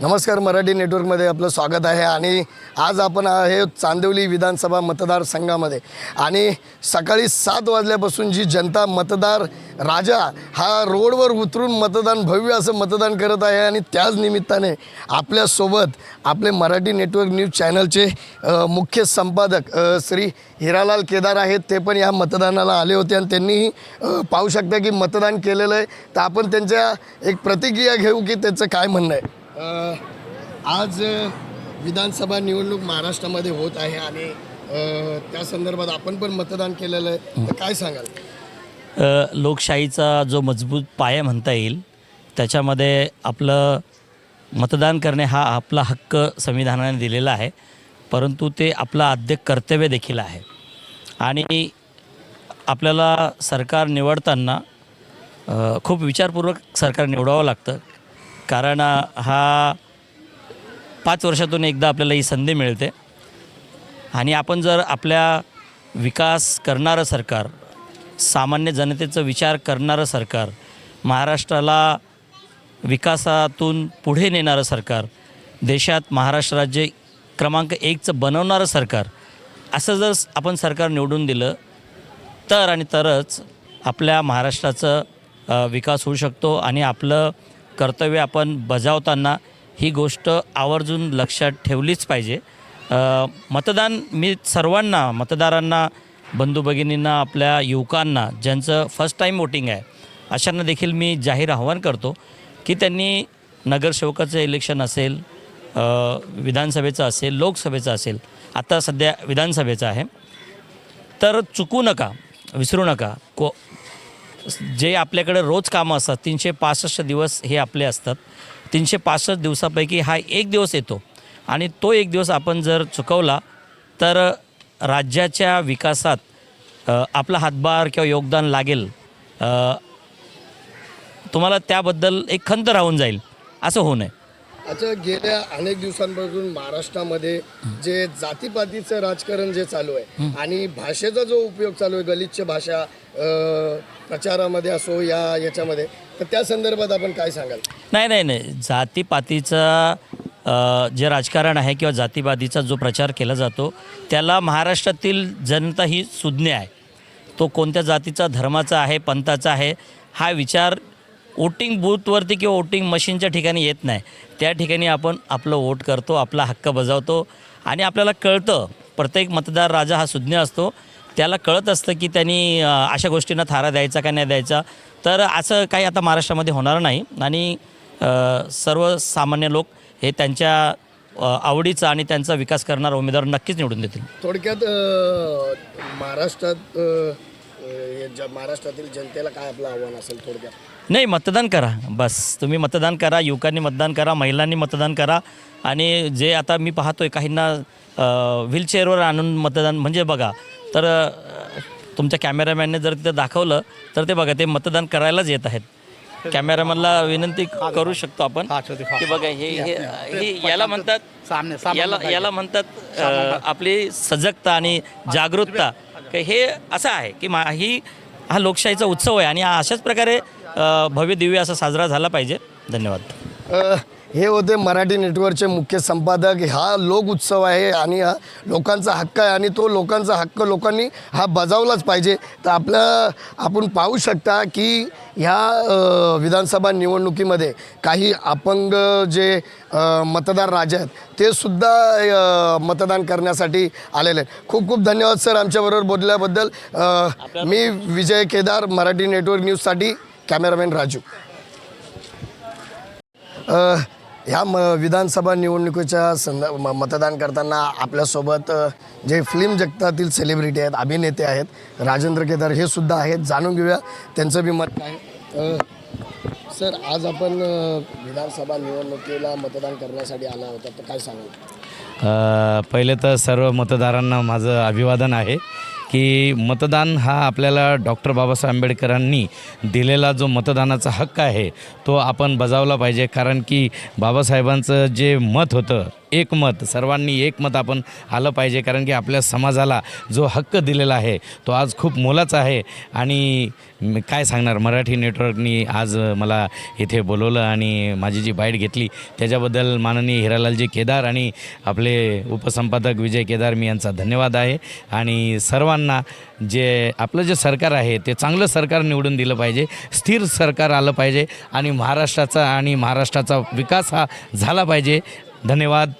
नमस्कार मराठी नेटवर्कमध्ये आपलं स्वागत आहे आणि आज आपण आहे चांदिवली विधानसभा मतदारसंघामध्ये आणि सकाळी सात वाजल्यापासून जी जनता मतदार राजा हा रोडवर उतरून मतदान भव्य असं मतदान करत आहे आणि त्याच निमित्ताने आपल्यासोबत आपले मराठी नेटवर्क न्यूज चॅनलचे मुख्य संपादक श्री हिरालाल केदार आहेत. ते पण या मतदानाला आले होते आणि त्यांनीही पाहू शकता की मतदान केलेलं आहे. तर आपण त्यांच्या एक प्रतिक्रिया घेऊ की त्याचं काय म्हणणं आहे. आज विधानसभा निवडणूक महाराष्ट्रामध्ये होत आहे आणि त्या संदर्भात आपण पण मतदान केलेलं आहे. तर काय सांगाल? लोकशाहीचा जो मजबूत पाया म्हणता येईल त्याच्यामध्ये आपलं मतदान करणे हा आपला हक्क संविधानाने दिलेला आहे परंतु ते आपलं आद्य कर्तव्य देखील आहे. आणि आपल्याला सरकार निवडताना खूप विचारपूर्वक सरकार निवडावं लागतं. कारण हा पाच वर्षातून एकदा आपल्याला ही संधी मिळते. आणि आपण जर आपल्या विकास करणारं सरकार सामान्य जनतेचा विचार करणारं सरकार महाराष्ट्राला विकासातून पुढे नेणारं सरकार देशात महाराष्ट्र राज्य क्रमांक एकचं बनवणारं सरकार असं जर आपण सरकार निवडून दिलं तर आणि तरच आपल्या महाराष्ट्राचं विकास होऊ शकतो आणि आपलं कर्तव्य आपण बजावताना ही गोष्ट आवर्जून लक्षात ठेवलीच पाहिजे. मतदान मी सर्वांना मतदारांना बंधू भगिनींना आपल्या युवकांना ज्यांचं फर्स्ट टाईम वोटिंग आहे अशांना देखील मी जाहीर आव्हान करतो की त्यांनी नगरसेवकाचं इलेक्शन असेल विधानसभेचं असेल लोकसभेचं असेल आता सध्या विधानसभेचं आहे. तर चुकू नका विसरू नका. को जे आपल्याकडे रोज कामं असतात तीनशे पासष्ट दिवस हे आपले असतात. तीनशे पासष्ट दिवसापैकी हा एक दिवस येतो. आणि तो एक दिवस आपण जर चुकवला तर राज्याच्या विकासात आपला हातभार किंवा योगदान लागेल. तुम्हाला त्याबद्दल एक खंत राहून जाईल. असं होऊ नये. अच्छा गेल्या अनेक दिवसांपासून महाराष्ट्रामध्ये जे जातीपातीचं राजकारण जे चालू आहे आणि भाषेचा जो उपयोग चालू आहे गलिच्छ भाषा प्रचारामध्ये असो या याच्यामध्ये तर त्या संदर्भात आपण काय सांगाल? नाही नाही नाही. जातीपातीचा जे राजकारण आहे किंवा जातीवादीचा जो प्रचार केला जातो त्याला महाराष्ट्रातील जनता ही सुज्ञ आहे. तो कोणत्या जातीचा धर्माचा आहे पंथाचा आहे हा विचार वोटिंग बूथवरती किंवा वोटिंग मशीनच्या ठिकाणी येत नाही. त्या ठिकाणी आपण आपलं वोट करतो आपला हक्क बजावतो आणि आपल्याला कळतं प्रत्येक मतदार राजा हा सुज्ञ असतो. त्याला कळत असतं की त्यांनी अशा गोष्टींना थारा द्यायचा का नाही द्यायचा. तर असं काही आता महाराष्ट्रामध्ये होणार नाही आणि सर्वसामान्य लोक हे त्यांच्या आवडीचा आणि त्यांचा विकास करणारा उमेदवार नक्कीच निवडून देतील. थोडक्यात महाराष्ट्रात हे ज- महाराष्ट्रातील जनतेला काय आपलं आव्हान असेल थोडक्यात? नाही मतदान करा. बस. तुम्ही मतदान करा युवकांनी मतदान करा महिलांनी मतदान करा आणि जे आता मी पाहतोय काहींना व्हीलचेअरवर आणून मतदान म्हणजे बघा तर अ, तुमच्या कॅमेरामॅनने जर तिथं दाखवलं तर ते बघा ते मतदान करायलाच येत आहेत. कॅमेरामॅनला विनंती करू शकतो आपण की बघा हे हे- हे याला म्हणतात सामने याला याला म्हणतात अ, आपली सजगता आणि जागरूकता. हे असं आहे की मा ही हा लोकशाहीचा उत्सव आहे आणि हा अशाच प्रकारे भव्य दिव्य असा साजरा झाला पाहिजे. धन्यवाद. हे होते मराठी नेटवर्कचे मुख्य संपादक. हा लोक उत्सव आहे आणि हा लोकांचा हक्क आहे आणि तो लोकांचा हक्क लोकांनी हा बजावलाच पाहिजे. तर आपलं आपण पाहू शकता की ह्या विधानसभा निवडणुकीमध्ये काही अपंग जे मतदार राजे आहेत ते सुद्धा मतदान करण्यासाठी आलेले आहेत. खूप खूप धन्यवाद सर आमच्याबरोबर बोलल्याबद्दल. मी विजय केदार मराठी नेटवर्क न्यूजसाठी कॅमेरामॅन राजू. ह्या म विधानसभा निवडणुकीच्या संद म- मतदान करताना आपल्यासोबत अ, जे फिल्म जगतातील सेलिब्रिटी आहेत अभिनेते आहेत राजेंद्र केदार हे सुद्धा आहेत. जाणून घेऊया. त्यांचं बी मत काय? अ, सर आज आपण अ, विधानसभा निवडणुकीला मतदान करण्यासाठी आला होता. तर काय सांगाल? अ, पहिले तर सर्व मतदारांना माझं अभिवादन आहे. की मतदान हा आपल्याला डॉक्टर बाबासाहेब आंबेडकरांनी दिलेला जो मतदानाचा हक्क आहे तो आपण बजावला पाहिजे. कारण की बाबासाहेबांचं जे मत होतं एकमत. सर्वांनी एकमत आपण आलं पाहिजे कारण की आपल्या समाजाला जो हक्क दिलेला आहे तो आज खूप मोलाचा आहे. आणि मी काय सांगणार मराठी नेटवर्कनी आज मला इथे बोलवलं आणि माझी जी बाईट घेतली त्याच्याबद्दल माननीय हिरालालजी केदार आणि आपले उपसंपादक विजय केदार मी यांचा धन्यवाद आहे. आणि सर्वांना जे आपलं जे सरकार आहे ते चांगलं सरकार निवडून दिलं पाहिजे स्थिर सरकार आलं पाहिजे आणि महाराष्ट्राचा आणि महाराष्ट्राचा विकास हा झाला पाहिजे. धन्यवाद